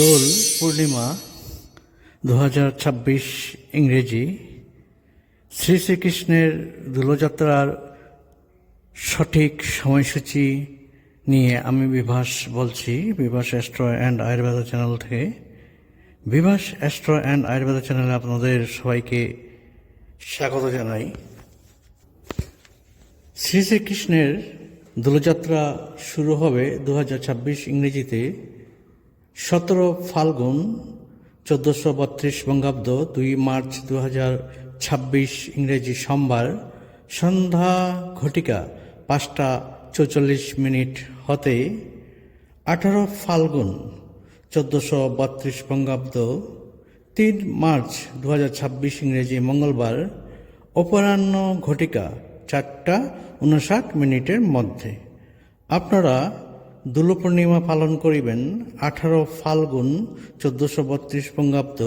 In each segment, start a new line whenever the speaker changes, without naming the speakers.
দোল পূর্ণিমা দু ইংরেজি শ্রী শ্রীকৃষ্ণের দোলযাত্রার সঠিক সময়সূচি নিয়ে আমি বিভাস বলছি। Bibhas astro and Ayurveda channel থেকে। বিভাস অ্যাস্ট্রো অ্যান্ড আয়ুর্বেদা চ্যানেলে আপনাদের সবাইকে স্বাগত জানাই। শ্রী শ্রীকৃষ্ণের দোলযাত্রা শুরু হবে দু হাজার ছাব্বিশ ইংরেজিতে। সতেরো ফাল্গুন চোদ্দোশো বত্রিশ বঙ্গাব্দ দুই মার্চ দু হাজার ছাব্বিশ ইংরেজি সোমবার সন্ধ্যা ঘটিকা পাঁচটা চৌচল্লিশ মিনিট হতে আঠারো ফাল্গুন চোদ্দোশো বত্রিশ বঙ্গাব্দ তিন মার্চ দু ছাব্বিশ ইংরেজি মঙ্গলবার অপরাহ্ন ঘটিকা চারটা উনষাট মিনিটের মধ্যে। আপনারা দোল পূর্ণিমা পালন করিবেন আঠারো ফাল্গুন চোদ্দোশো বত্রিশ বঙ্গাব্দ,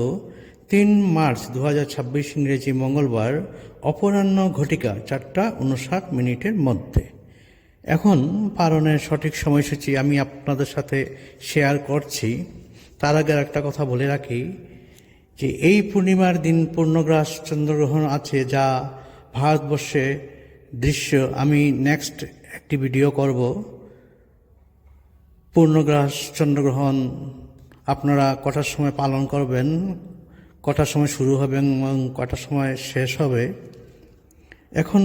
তিন মার্চ দু ছাব্বিশ ইংরেজি মঙ্গলবার, অপরাহ্ন ঘটিকা চারটা উনষাট মিনিটের মধ্যে। এখন পালনের সঠিক সময়সূচি আমি আপনাদের সাথে শেয়ার করছি। তার আগে একটা কথা বলে রাখি যে এই পূর্ণিমার দিন পূর্ণগ্রাস চন্দ্রগ্রহণ আছে যা ভারতবর্ষে দৃশ্য। আমি নেক্সট একটি ভিডিও করব। পূর্ণগ্রাস চন্দ্রগ্রহণ, আপনারা কটার সময় পালন করবেন, কটার সময় শুরু হবে এবং কটার সময় শেষ হবে? এখন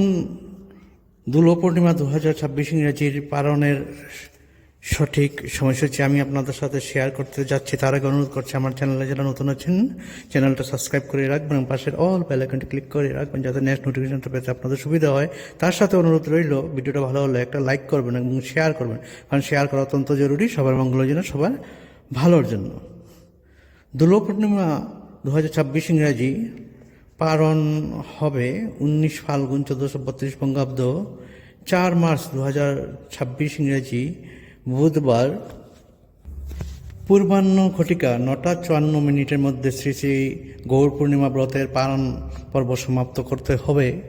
দুল পূর্ণিমা দু হাজার ছাব্বিশ ইংরাজির পালনের সঠিক সময়সূচি আমি আপনাদের সাথে শেয়ার করতে যাচ্ছি। তার আগে অনুরোধ করছি, আমার চ্যানেলে যারা নতুন আছেন চ্যানেলটা সাবস্ক্রাইব করে রাখবেন এবং পাশের অল বেল আইকনটি ক্লিক করে রাখবেন যাতে নেক্সট নোটিফিকেশনটা পেতে আপনাদের সুবিধা হয়। তার সাথে অনুরোধ রইল, ভিডিওটা ভালো হলে একটা লাইক করবেন এবং শেয়ার করবেন। কারণ শেয়ার করা অত্যন্ত জরুরি, সবার মঙ্গলের জন্য, সবার ভালোর জন্য। দুল পূর্ণিমা দু হাজার ছাব্বিশ ইংরাজি পালন হবে উনিশ ফাল্গুন চোদ্দোশো বত্রিশ বঙ্গাব্দ, চার মার্চ দু হাজার ছাব্বিশ ইংরেজি বুধবার পূর্বাহ্ন ঘটিকা নটা চুয়ান্ন মিনিটের মধ্যে শ্রী শ্রী গৌর পূর্ণিমা ব্রতের পালন পর্ব সমাপ্ত করতে হবে।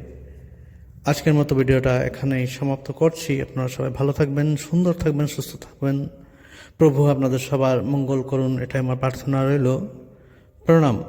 আজকের মতো ভিডিওটা এখানেই সমাপ্ত করছি। আপনারা সবাই ভালো থাকবেন, সুন্দর থাকবেন, সুস্থ থাকবেন। প্রভু আপনাদের সবার মঙ্গল করুন, এটাই আমার প্রার্থনা রইল। প্রণাম।